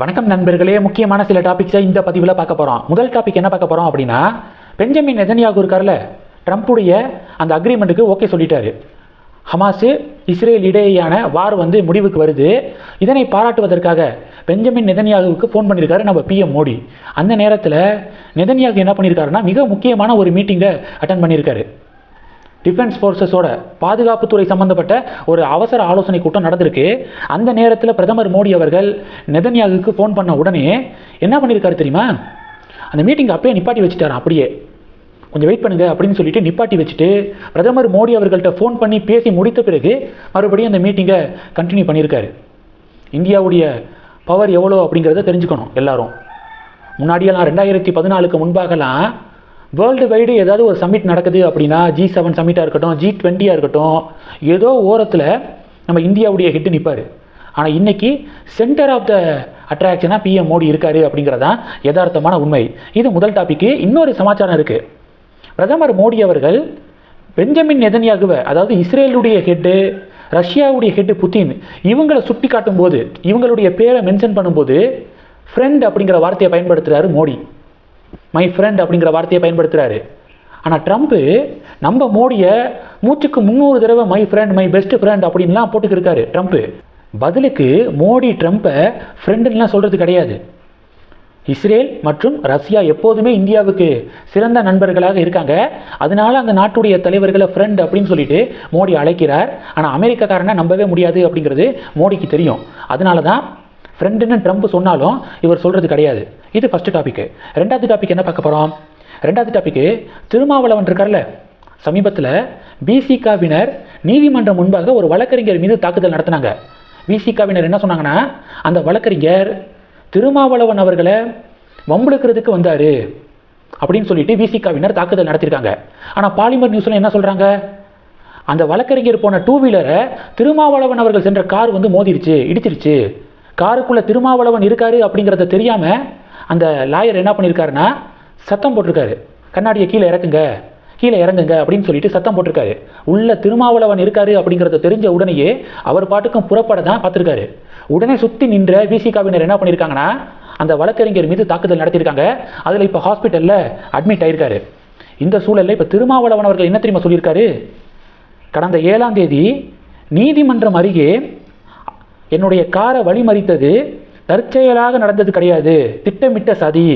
வணக்கம் நண்பர்களே முக்கியமான சில டாபிக்ஸை இந்த பதிவில் பார்க்க போகிறோம் முதல் டாபிக் என்ன பார்க்க போகிறோம் அப்படின்னா பெஞ்சமின் நெதன்யாகு இருக்கார்ல ட்ரம்ப்புடைய அந்த அக்ரிமெண்ட்டுக்கு ஓகே சொல்லிட்டாரு. ஹமாஸு இஸ்ரேல் இடையேயான வார் வந்து முடிவுக்கு வருது. இதனை பாராட்டுவதற்காக பெஞ்சமின் நெதன்யாகுவுக்கு ஃபோன் பண்ணியிருக்காரு நம்ம பிஎம் மோடி. அந்த நேரத்தில் நெதன்யாகு என்ன பண்ணியிருக்காருன்னா மிக முக்கியமான ஒரு மீட்டிங்கை அட்டன் பண்ணியிருக்காரு. டிஃபென்ஸ் ஃபோர்ஸஸோட பாதுகாப்புத்துறை சம்பந்தப்பட்ட ஒரு அவசர ஆலோசனை கூட்டம் நடந்திருக்கு. அந்த நேரத்தில் பிரதமர் மோடி அவர்கள் நெதன்யாகுக்கு ஃபோன் பண்ண உடனே என்ன பண்ணியிருக்காரு தெரியுமா? அந்த மீட்டிங் அப்படியே நிப்பாட்டி வச்சுட்டார் அப்படியே. கொஞ்சம் வெயிட் பண்ணுங்க அப்படின்னு சொல்லிட்டு நிப்பாட்டி வச்சுட்டு பிரதமர் மோடி அவர்கள்ட்ட ஃபோன் பண்ணி பேசி முடித்த பிறகு மறுபடியும் அந்த மீட்டிங்கை கண்டினியூ பண்ணியிருக்காரு இந்தியாவுடைய பவர் எவ்வளோ அப்படிங்கிறத தெரிஞ்சுக்கணும் எல்லாரும். முன்னாடியெல்லாம் ரெண்டாயிரத்தி பதினாலுக்கு முன்பாகலாம் வேர்ல்டு வைடு ஏதாவது ஒரு சமிட் நடக்குது அப்படின்னா ஜி செவன் சமிட்டாக இருக்கட்டும் ஜி டுவெண்ட்டியாக இருக்கட்டும் ஏதோ ஓரத்தில் நம்ம இந்தியாவுடைய ஹெட்டு நிற்பார் ஆனால் இன்னைக்கு சென்டர் ஆஃப் த அட்ராக்ஷனாக பிஎம் மோடி இருக்கார் அப்படிங்கிறதான் யதார்த்தமான உண்மை. இது முதல் டாபிக்கு இன்னொரு சமாச்சாரம் இருக்குது பிரதமர் மோடி அவர்கள் பெஞ்சமின் நெதன்யாகுவை அதாவது இஸ்ரேலுடைய ஹெட்டு ரஷ்யாவுடைய ஹெட்டு புத்தின் இவங்களை சுட்டி காட்டும் போது இவங்களுடைய பேரை மென்ஷன் பண்ணும்போது ஃப்ரெண்ட் அப்படிங்கிற வார்த்தையை பயன்படுத்துகிறாரு மோடி. மை ஃப்ரெண்ட் அப்படிங்கிற வார்த்தையை பயன்படுத்துகிறாரு ஆனால் ட்ரம்ப்பு நம்ம மோடியை மூச்சுக்கு முந்நூறு தடவை my friend my best friend அப்படின்லாம் போட்டுக்கிருக்காரு ட்ரம்ப்பு பதிலுக்கு மோடி ட்ரம்ப்பை ஃப்ரெண்டுலாம் சொல்கிறது கிடையாது. இஸ்ரேல் மற்றும் ரஷ்யா எப்போதுமே இந்தியாவுக்கு சிறந்த நண்பர்களாக இருக்காங்க. அதனால அந்த நாட்டுடைய தலைவர்களை ஃப்ரெண்ட் அப்படின்னு சொல்லிட்டு மோடி அழைக்கிறார். ஆனால் அமெரிக்காக்காரனை நம்பவே முடியாது அப்படிங்கிறது மோடிக்கு தெரியும். அதனால தான் ஃப்ரெண்டுன்னு ட்ரம்ப் சொன்னாலும் இவர் சொல்கிறது கிடையாது. இது ஃபஸ்ட்டு டாபிக்கு ரெண்டாவது டாபிக் என்ன பார்க்க போகிறோம் ரெண்டாவது டாப்பிக்கு திருமாவளவன் இருக்கார்ல. சமீபத்தில் பிசிகாவினர் நீதிமன்றம் முன்பாக ஒரு வழக்கறிஞர் மீது தாக்குதல் நடத்தினாங்க. பிசிகாவினர் என்ன சொன்னாங்கன்னா அந்த வழக்கறிஞர் திருமாவளவன் அவர்களை வம்புழுக்கிறதுக்கு வந்தார் அப்படின்னு சொல்லிட்டு விசிகாவினர் தாக்குதல் நடத்தியிருக்காங்க. ஆனால் பாலிமர் நியூஸில் என்ன சொல்கிறாங்க அந்த வழக்கறிஞர் போன டூ வீலரை திருமாவளவன் அவர்கள் சென்ற கார் வந்து மோதிருச்சு இடிச்சிருச்சு. காருக்குள்ளே திருமாவளவன் இருக்காரு அப்படிங்கிறத தெரியாமல் அந்த லாயர் என்ன பண்ணியிருக்காருன்னா சத்தம் போட்டிருக்காரு. கண்ணாடியை கீழே இறக்குங்க கீழே இறங்குங்க அப்படின்னு சொல்லிட்டு சத்தம் போட்டிருக்காரு. உள்ள திருமாவளவன் இருக்காரு அப்படிங்கிறத தெரிஞ்ச உடனேயே அவர் பாட்டுக்கும் புறப்பட தான் பார்த்துருக்காரு. உடனே சுற்றி நின்ற விசிகாவினர் என்ன பண்ணியிருக்காங்கன்னா அந்த வழக்கறிஞர் மீது தாக்குதல் நடத்தியிருக்காங்க. அதில் இப்போ ஹாஸ்பிட்டலில் அட்மிட் ஆயிருக்காரு. இந்த சூழலில் இப்போ திருமாவளவன் அவர்கள் என்ன தெரியுமா சொல்லியிருக்காரு? கடந்த ஏழாம் தேதி நீதிமன்றம் அருகே என்னுடைய காரை வழிமறித்தது தற்செயலாக நடந்தது கிடையாது. திட்டமிட்ட சதி.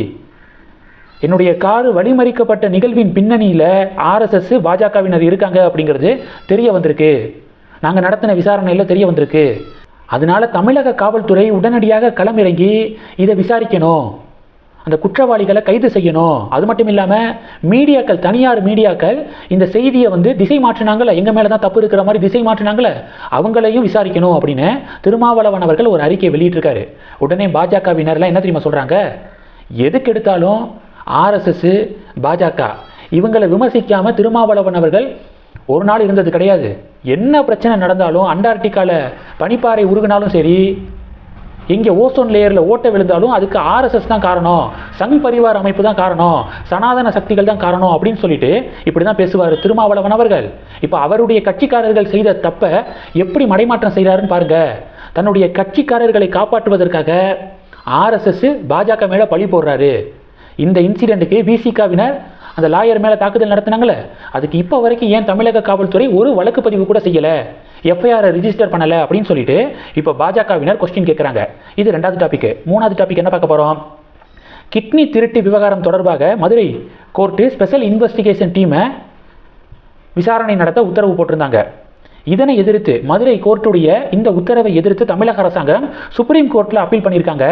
என்னுடைய காரு வழிமறிக்கப்பட்ட நிகழ்வின் பின்னணியில் ஆர்எஸ்எஸ் பாஜகவினர் இருக்காங்க அப்படிங்கிறது தெரிய வந்திருக்கு. நாங்கள் நடத்தின விசாரணையில் தெரிய வந்திருக்கு. அதனால தமிழக காவல்துறை உடனடியாக களமிறங்கி இதை விசாரிக்கணும். அந்த குற்றவாளிகளை கைது செய்யணும். அது மட்டும் இல்லாமல் மீடியாக்கள் தனியார் மீடியாக்கள் இந்த செய்தியை வந்து திசை மாற்றினாங்களே? எங்கள் மேலே தான் தப்பு இருக்கிற மாதிரி திசை மாற்றினாங்களே? அவங்களையும் விசாரிக்கணும் அப்படின்னு திருமாவளவன் அவர்கள் ஒரு அறிக்கையை வெளியிட்டிருக்காரு. உடனே பாஜகவினர்லாம் என்ன தெரியுமா சொல்கிறாங்க எதுக்கு எடுத்தாலும் ஆர்எஸ்எஸ் பாஜக இவங்களை விமர்சிக்காமல் திருமாவளவன் அவர்கள் ஒரு நாள் இருந்தது கிடையாது. என்ன பிரச்சனை நடந்தாலும் அண்டார்டிகாவில் பனிப்பாறை உருகினாலும் சரி எங்கே ஓசோன் லேயரில் ஓட்டை விழுந்தாலும் அதுக்கு ஆர்எஸ்எஸ் தான் காரணம். சங் பரிவார் அமைப்பு தான் காரணம். சனாதன சக்திகள் தான் காரணம் அப்படின்னு சொல்லிட்டு இப்படி தான் பேசுவார் திருமாவளவன் அவர்கள். இப்போ அவருடைய கட்சிக்காரர்கள் செய்த தப்பை எப்படி மடைமாற்றம் செய்கிறாருன்னு பாருங்க. தன்னுடைய கட்சிக்காரர்களை காப்பாற்றுவதற்காக ஆர்எஸ்எஸ் பாஜக மேலே பழி போடுறாரு. இந்த இன்சிடெண்ட்டுக்கு விசிகாவினர் அந்த லாயர் மேலே தாக்குதல் நடத்தினாங்களே. அதுக்கு இப்போ வரைக்கும் ஏன் தமிழக காவல்துறை ஒரு வழக்கு பதிவு கூட செய்யலை? எஃப்ஐஆரை ரிஜிஸ்டர் பண்ணலை அப்படின்னு சொல்லிட்டு இப்போ பாஜகவினர் கொஸ்டின் கேட்குறாங்க இது ரெண்டாவது டாபிக் மூணாவது டாபிக் என்ன பார்க்க போகிறோம் கிட்னி திருட்டு விவகாரம் தொடர்பாக மதுரை கோர்ட்டு ஸ்பெஷல் இன்வெஸ்டிகேஷன் டீமை விசாரணை நடத்த உத்தரவு போட்டிருந்தாங்க. இதனை எதிர்த்து மதுரை கோர்ட்டுடைய இந்த உத்தரவை எதிர்த்து தமிழக அரசாங்கம் சுப்ரீம் கோர்ட்டில் அப்பீல் பண்ணியிருக்காங்க.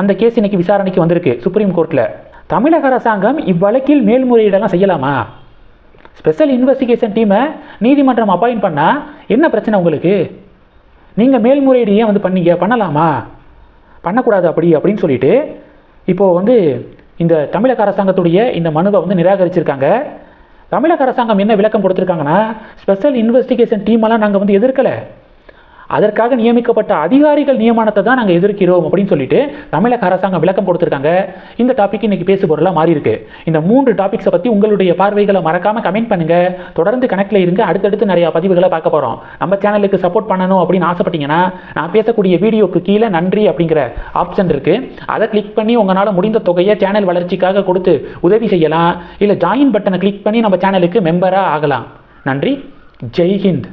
அந்த கேஸ் இன்னைக்கு விசாரணைக்கு வந்திருக்கு சுப்ரீம் கோர்ட்டில் தமிழக அரசாங்கம் இவ்வழக்கில் மேல்முறையீடெல்லாம் செய்யலாமா? ஸ்பெஷல் இன்வெஸ்டிகேஷன் டீமை நீதிமன்றம் அப்பாயின் பண்ணால் என்ன பிரச்சனை உங்களுக்கு? நீங்கள் மேல்முறையீடு ஏன் வந்து பண்ணீங்க? பண்ணலாமா? பண்ணக்கூடாது அப்படி அப்படின்னு சொல்லிட்டு இப்போது வந்து இந்த தமிழக அரசாங்கத்துடைய இந்த மனுவை வந்து நிராகரிச்சிருக்காங்க. தமிழக அரசாங்கம் என்ன விளக்கம் கொடுத்துருக்காங்கன்னா ஸ்பெஷல் இன்வெஸ்டிகேஷன் டீமெல்லாம் நாங்கள் வந்து எதிர்க்கலை. அதற்காக நியமிக்கப்பட்ட அதிகாரிகள் நியமனத்தை தான் நாங்கள் எதிர்க்கிறோம் அப்படின்னு சொல்லிட்டு தமிழக அரசாங்கம் விளக்கம் கொடுத்துருக்காங்க. இந்த டாபிக் இன்னைக்கு பேசு பொருளாக மாறி இருக்கு இந்த மூன்று டாபிக்ஸை பற்றி உங்களுடைய பார்வைகளை மறக்காம கமெண்ட் பண்ணுங்க. தொடர்ந்து கணக்கில் இருங்க. அடுத்தடுத்து நிறைய பதிவுகளை பார்க்க போகிறோம் நம்ம சேனலுக்கு சப்போர்ட் பண்ணணும் அப்படின்னு ஆசைப்பட்டீங்கன்னா நான் பேசக்கூடிய வீடியோக்கு கீழே நன்றி அப்படிங்கிற ஆப்ஷன் இருக்கு. அதை கிளிக் பண்ணி உங்களால் முடிந்த தொகையை சேனல் வளர்ச்சிக்காக கொடுத்து உதவி செய்யலாம். இல்லை ஜாயின் பட்டனை கிளிக் பண்ணி நம்ம சேனலுக்கு மெம்பராக ஆகலாம். நன்றி. ஜெய்ஹிந்த்